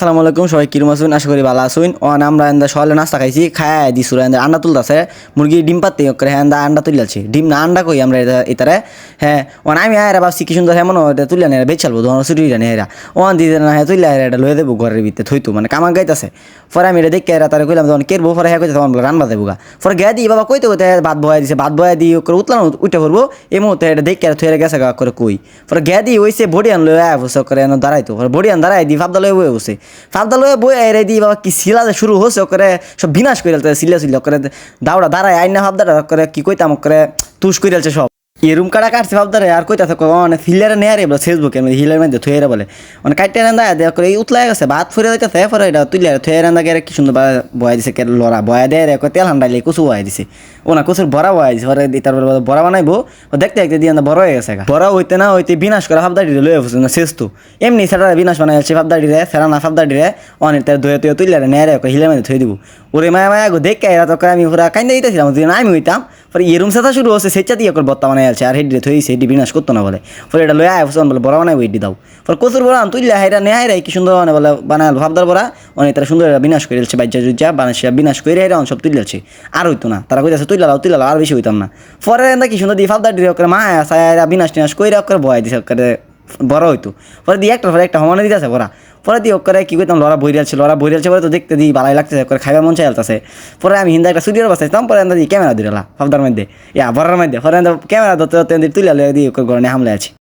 আসসালামু আলাইকুম, সবাই কিরম আসুন আশা করি ভালো আসুন ও আমরা এন্দা সকালে নাস্তা খাইছি খায় দিছুর এন্দা আন্ডা তুলতাছে। মুরগি ডিম পাতি করে হ্যাঁ আন্ডা তুলিয়াছি ডিম না আন্ডা কই আমরা এটা ইতারে হ্যাঁ ও আমি আয় ভাবছি কি সুন্দর হেমন এটা তুলিয়া নেই বেচালবো ধরো ছুটি জানি এরা ও দিদি না হ্যাঁ তুলিয়া এটা লয়ে দেবো ঘরের ভিতরে, থইতো মানে কামা গাইতাছে। পরে আমি এটা দেখে এরা তারা কইলাম তখন কেরবো? পরে হ্যাঁ কইতে তখন রান্না দেবো গা। পরে গিয়ে দিই, বাবা, কইতে কইতে ভাত বয়া দিছে, ভাত বয়া দিয়ে করে উঠলাম উঠে পড়ব। এই মুহূর্তে এটা দেখে আর থুয়ে গেছে গা, করে কই? পরে গিয়ে দিই ওইসে বডি আন লয়ে আয় করে দাঁড়াইতো। পরে বডি আন দাঁড়াই দি ফাবদা লয়ে বসে ফাবদা লয়ে বই এরে দিই বাবা, কি শিলা যে শুরু হচ্ছে করে সব বিনাশ করে সিলা সিলা করে দাওড়া, দাঁড়ায়, আইনা ভাবদাটা করে কি কইতাম করে তুষ করে সব। এরুম কাটা কাটছে ভাবদারে আর কইতাছে মানে ফিলারে নেয় রে ফেসবুকে মানে হিলের মধ্যে থুয়ে বলে। মানে কাটতে রান্দা দেয়া করে উতলাই গেছে, ভাত ফুরে যাইতেছে পরে এটা তুলিয়া থুয়ে রান্দা গেলে কি সুন্দর বয়া দিছে, কে লড়া বয়া দেয় রে কই তেল হান্ডাইলে কুচু বয়া দিছে। ও না, কুচুর বড়া বয়া দিছে, পরে তারপরে বড়া বানাইবো। ও দেখতে দেখতে দিয়ে বড় হয়ে গেছে। বড়া হইতে না হইতে বিনাশ করে ভাবদাড়ি লয়ে বসে না, শেষ তো। এমনি সেটা বিনাশ বানাই আছে ভাবদাড়ি রে সেরা না ভাবদাড়ি রে অনেক তার ধুয়ে তুই তুলিয়া রে, নেয় রে হিলের মধ্যে থুয়ে দিব। ওরে মায়া মায়া দেখে এরা তো আমি পুরা কাইন্দা দিতেছিলাম যদি না আমি হইতাম পরে এরুম সাথা শুরু হচ্ছে সেচা দিয়ে করে বত্তা বানাই আছে, আর হেডি থই সেডি বিনাশ করতো না বলে। পরে এটা লয়ে আয় বলে, বড় বানাই ওইডি দাও। পরে কচুর বড়া তুই হাইরা নে হাইরা কি সুন্দর মানে বলে বানাল ভাবদার বড়া, অনেক তারা সুন্দর বিনাশ করে দিচ্ছে, বাইজা জুজা বানাসিয়া বিনাশ করে হাইরা সব তুলিয়াছে আর হইতো না, তারা কইতাছে তুই লাও তুই লাও, আর বেশি হইতাম না। পরে কি সুন্দর দিয়ে ভাবদার দিয়ে করে মা আসা বিনাশ টিনাশ কইরা করে বয় দিছে করে বড় হইতো। পরে দিয়ে একটা পরে একটা সমানে দিতেছে বড়া। পরে দিয়ে করে কি করতাম লড়া বইরিয়াল ছিল লড়া বইরিয়াল রয়েছে পরে তো দেখতে দিই ভালোই লাগতেছে করে খাইবার মন চাইলতেছে পরে আমি হিন্দা একটা স্টুডিওর বসাইতাম পরে আমরা দিয়ে ক্যামেরা দিলা সবদার মধ্যে ইয়া বড়ার মধ্যে। পরে ক্যামেরা ধরতে ধরতে তুলে দিয়ে করে হামলে আছে।